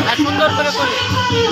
আর সুন্দর করে করে। সাগরে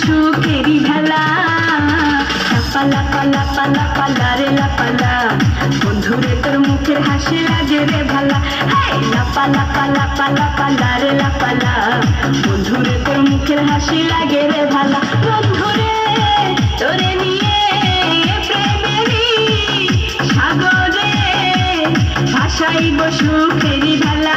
সুখেরি ভেলা লাপালা পালা পালা পালা রে লাপালা বন্ধুরে, তোর মুখের হাসি লাগে রে ভালা। লাপালা পালা পালা পালা রে লাপালা বন্ধুরে, তোর মুখের হাসি লাগে রে ভালা। বন্ধুরে, তোরে নিয়ে প্রেমেরি সাগরে ভাসাইব সুখেরি ভেলা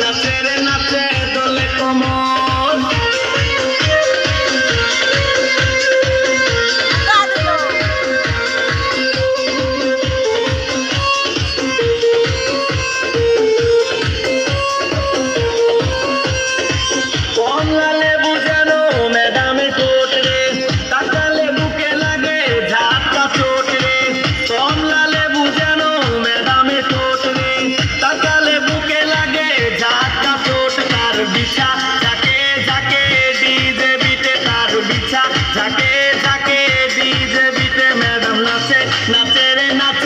love तेरे ना